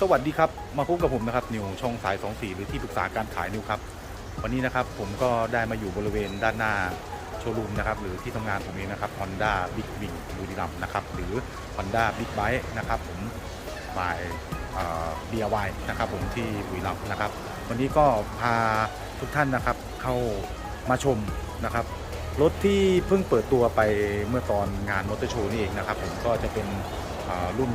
สวัสดีครับ มาพบกับผมนะครับนิวช่องสาย24หรือที่ปรึกษาการขายนิวครับ วันนี้นะครับผมก็ได้มาอยู่บริเวณด้านหน้าโชว์รูมนะครับหรือที่ทำงานผมเองนะครับ Honda Big Wing บุรีรัมย์นะครับหรือ Honda Big Bike นะครับผมบายเอ่อ DIY นะครับผมที่บุรีรัมย์นะครับ วันนี้ก็พาทุกท่านนะครับเข้ามาชมนะครับรถที่เพิ่งเปิดตัวไปเมื่อตอนงานมอเตอร์โชว์นี่เองนะครับ ผมก็จะเป็นรุ่น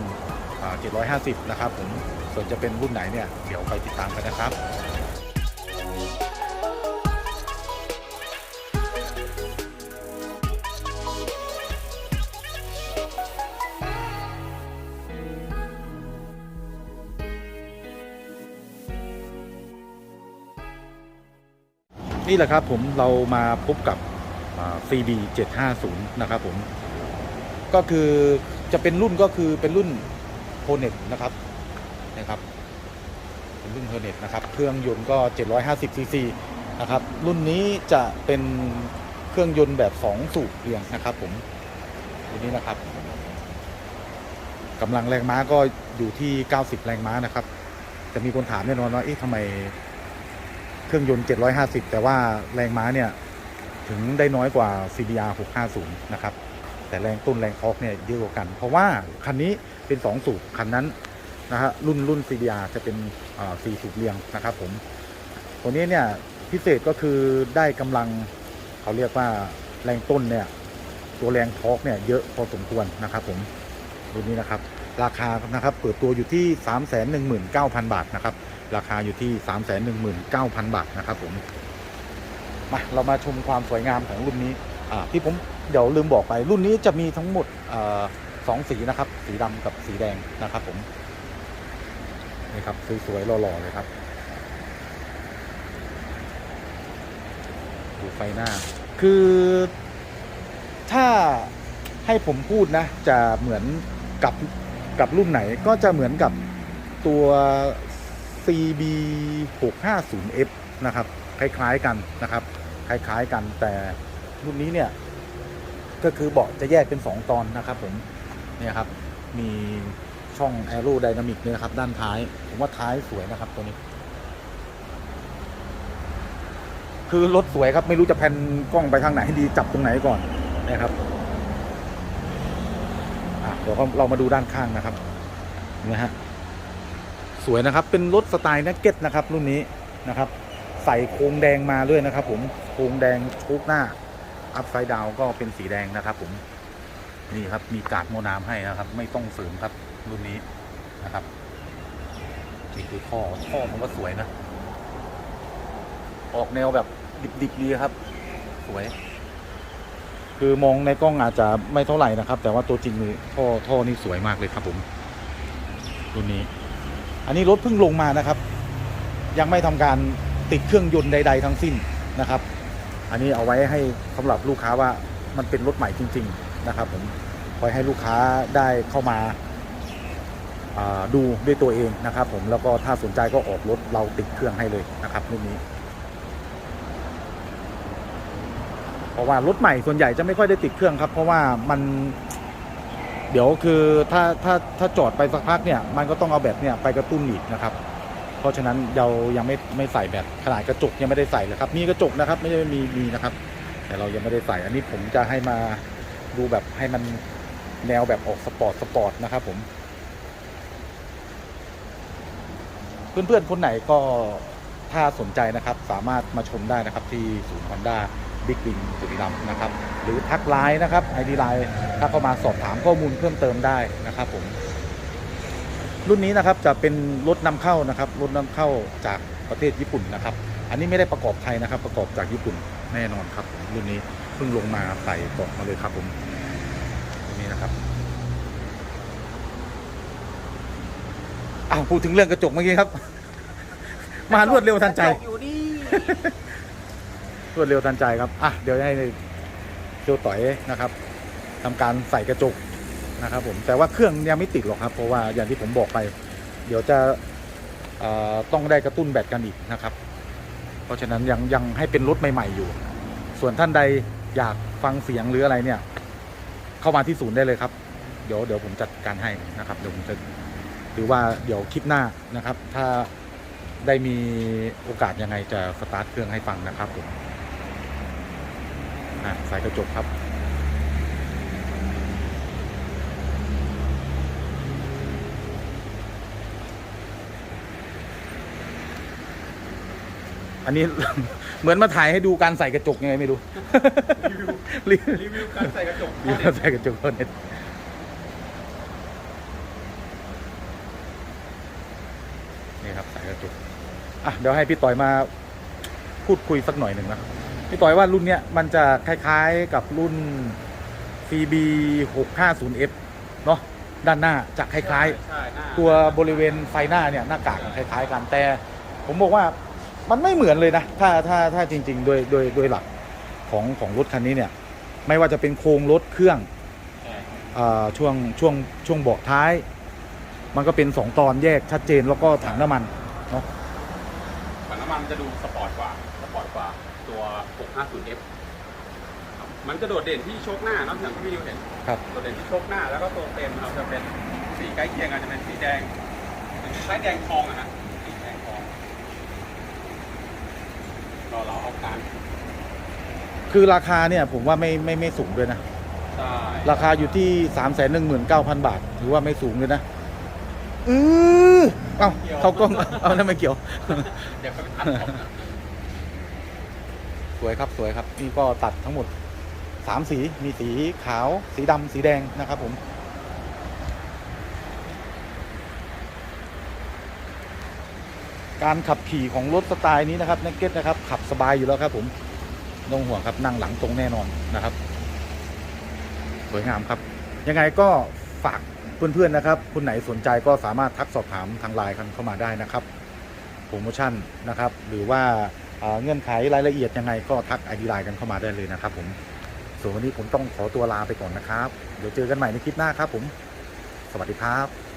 750 นะครับผมส่วนจะเป็นรุ่นไหนเนี่ยเดี๋ยวไปติดตามกันนะครับนี่แหละครับผมเรามาพบกับอ่า CB 750 นะครับผม ก็คือจะเป็นรุ่นก็คือเป็นรุ่น เน็ตนะครับนะครับเป็นรุ่นโ o เน็ตนะครับ เครื่องยนต์ก็ 750ซีซีนะครับ รุ่นนี้จะเป็นเครื่องยนต์แบบ 2 สูบเรียงนะครับ ผมรุ่นนี้นะครับกำลังแรงม้าก็อยู่ที่ 90 แรงม้านะครับ จะมีคนถามแน่นอนว่าเอ๊ะทำไมเครื่องยนต์ 750 แต่ว่าแรงม้าเนี่ย ถึงได้น้อยกว่า CBR 650 นะครับ แต่แรงต้นแรงทอกเนี่ยเยอะกว่ากัน เพราะว่าคันนี้เป็น 2 สูบคันนั้นนะฮะรุ่นรุ่น CBR จะเป็นอ่สูบเรียงนะครับผมตัวนี้เนี่ยพิเศษก็คือได้กำลังเขาเรียกว่าแรงต้นเนี่ยตัวแรงทอร์กเนี่ยเยอะพอสมควรนะครับผมรุ่นนี้นะครับ ราคานะครับเปิดตัวอยู่ที่ 319,000 บาทนะครับราคาอยู่ที่ 319,000 บาทนะครับผมมาเรามาชมความสวยงามของรุ่นนี้ ที่ผมเดี๋ยวลืมบอกไป รุ่นนี้จะมีทั้งหมดอสองสีนะครับ สีดำกับสีแดงนะครับ ผมนี่ครับสวยๆหล่อๆเลยครับ ดูไฟหน้า คือถ้าให้ผมพูดนะ จะเหมือนกับกับรุ่นไหนก็จะเหมือนกับตัว CB 650F นะครับ คล้าย ๆ กันนะครับ คล้าย ๆ กันแต่ รุ่นนี้เนี่ยก็คือเบาะจะแยกเป็น 2 ตอนนะครับผมเนี่ยครับมีช่องแอโรไดนามิกเนี่ยครับด้านท้าย ผมว่าท้ายสวยนะครับตัวนี้ คือรถสวยครับไม่รู้จะแพนกล้องไปทางไหนดีจับตรงไหนก่อนนะครับอะเดี๋ยวเรามาดูด้านข้างนะครับนะฮะสวยนะครับเป็นรถสไตล์นักเก็ตนะครับ รุ่นนี้นะครับ ใส่โครงแดงมาด้วยนะครับ ผมโครงแดงชุกหน้า อัพไซด์ดาวก็เป็นสีแดงนะครับ ผมนี่ครับมีกาดโมน้ำให้นะครับ ไม่ต้องเสริมครับรุ่นนี้นะครับนี่คือท่อท่อผมว่าสวยนะ ออกแนวแบบดิบๆดีครับ สวย คือมองในกล้องอาจจะไม่เท่าไหร่นะครับ แต่ว่าตัวจริงนี่ท่อท่อนี่สวยมากเลยครับผมรุ่นนี้ อันนี้รถเพิ่งลงมานะครับ ยังไม่ทำการติดเครื่องยนต์ใด ๆ ทั้งสิ้นนะครับ อันนี้เอาไว้ให้สำหรับลูกค้าว่ามันเป็นรถใหม่จริง ๆ นะครับ ผมคอยให้ลูกค้าได้เข้ามาอ่าดูด้วยตัวเองนะครับ ผมแล้วก็ถ้าสนใจก็ออกรถเราติดเครื่องให้เลยนะครับรุ่นนี้ เพราะว่ารถใหม่ส่วนใหญ่จะไม่ค่อยได้ติดเครื่องครับ เพราะว่ามันเดี๋ยวคือถ้าถ้าถ้าจอดไปสักพักเนี่ยมันก็ต้องเอาแบตเนี่ยไปกระตุ้นอีกนะครับ เพราะฉะนั้นเรายังไม่ไม่ใส่แบตขนาดกระจกยังไม่ได้ใส่เลยครับมีกระจกนะครับ ไม่ใช่มีมีนะครับ แต่เรายังไม่ได้ใส่ อันนี้ผมจะให้มาดูแบบให้มันแนวแบบออกสปอร์ตสปอร์ตนะครับ ผม เพื่อนๆคนไหนก็ถ้าสนใจนะครับ สามารถมาชมได้นะครับ ที่ศูนย์ฮอนด้าบิ๊กวิงบุรีรัมนะครับ หรือทักไลน์นะครับไอดีไลน์ถ้าเข้ามาสอบถามข้อมูลเพิ่มเติมได้นะครับ ผม รุ่นนี้นะครับจะเป็นรถนำเข้านะครับรถนำเข้าจากประเทศญี่ปุ่นนะครับ อันนี้ไม่ได้ประกอบไทยนะครับ ประกอบจากญี่ปุ่นแน่นอนครับผมรุ่นนี้เพิ่งลงมาใส่กล่องมาเลยครับผมรุ่นนี้นะครับอ้าวพูดถึงเรื่องกระจกเมื่อกี้ครับ มารวดเร็วทันใจอยู่นี่รวดเร็วทันใจครับอะเดี๋ยวให้เจ้าต่อยนะครับทำการใส่กระจก นะครับผมแต่ว่าเครื่องยังไม่ติดหรอกครับ เพราะว่าอย่างที่ผมบอกไป เดี๋ยวจะต้องได้กระตุ้นแบตกันอีกนะครับ เพราะฉะนั้นยังยังให้เป็นรถใหม่ ๆ อยู่ ส่วนท่านใดอยากฟังเสียงหรืออะไรเนี่ย เข้ามาที่ศูนย์ได้เลยครับ เดี๋ยวเดี๋ยวผมจัดการให้นะครับเดี๋ยวผมจะติดรือว่าเดี๋ยวคลิปหน้านะครับ ถ้าได้มีโอกาสยังไงจะสตาร์ทเครื่องให้ฟังนะครับผมสายกระจกครับ อันนี้ เหมือนมาถ่ายให้ดูการใส่กระจกยังไงไม่รู้ รีวิวรีวิวการใส่กระจกรีวิวใส่กระจกโคเน็ตนี่ครับใส่กระจกอะเดี๋ยวให้พี่ต่อยมาพูดคุยสักหน่อยหนึ่งนะพี่ต่อยว่ารุ่นเนี้ยมันจะคล้ายๆกับรุ่น CB 650F เนาะด้านหน้าจะคล้ายๆใช่หน้าตัวบริเวณไฟหน้าเนี่ยหน้ากากคล้ายๆกันแต่ผมบอกว่า มันไม่เหมือนเลยนะ ถ้าถ้าถ้าจริง ๆ โดยโดยโดยหลักของของรถคันนี้เนี่ย ไม่ว่าจะเป็นโครงรถเครื่องใช่ครับอ่าช่วงช่วงช่วงเบาะท้าย มันก็เป็นสองตอนแยกชัดเจนแล้วก็ถังน้ำมันเนาะถังน้ำมันจะดูสปอร์ตกว่าสปอร์ตกว่าตัว 650F ครับมันจะโดดเด่นที่โชคหน้าเนอะอย่างที่พี่นิวเห็นครับโดดเด่นที่โชคหน้าแล้วก็ตัวเต็มเราจะเป็นสีใกล้เคียงกันจะเป็นสีแดงเป็นคล้ายแดงทองอะฮะสีแดงทองเราเราเอาการคือราคาเนี่ยผมว่าไม่ไม่ไม่สูงด้วยนะ ใช่ราคาอยู่ที่3ามแสนหนึ่งหมื่นเก้าพันบาทถือว่าไม่สูงเลยนะอือเอ้าเขากล้องเอานั่นไม่เกี่ยว เดี๋ยวเขาไปตัดออกนะสวยครับสวยครับนี่ก็ตัดทั้งหมดสามสีมีสีขาว สีดำสีแดงนะครับผม การขับขี่ของรถสไตล์นี้นะครับนักเก็ตนะครับ ขับสบายอยู่แล้วครับผมไม่ต้องห่วงครับนั่งหลังตรงแน่นอนนะครับ สวยงามครับ ยังไงก็ฝากเพื่อนๆนะครับคุณไหนสนใจก็สามารถทักสอบถามทางไลน์กันเข้ามาได้นะครับโปรโมชั่นนะครับ หรือว่าเอ่อเงื่อนไขรายละเอียดยังไงก็ทักไอดีไลน์กันเข้ามาได้เลยนะครับ ผมส่วนวันนี้ผมต้องขอตัวลาไปก่อนนะครับ เดี๋ยวเจอกันใหม่ในคลิปหน้าครับ ผม สวัสดีครับ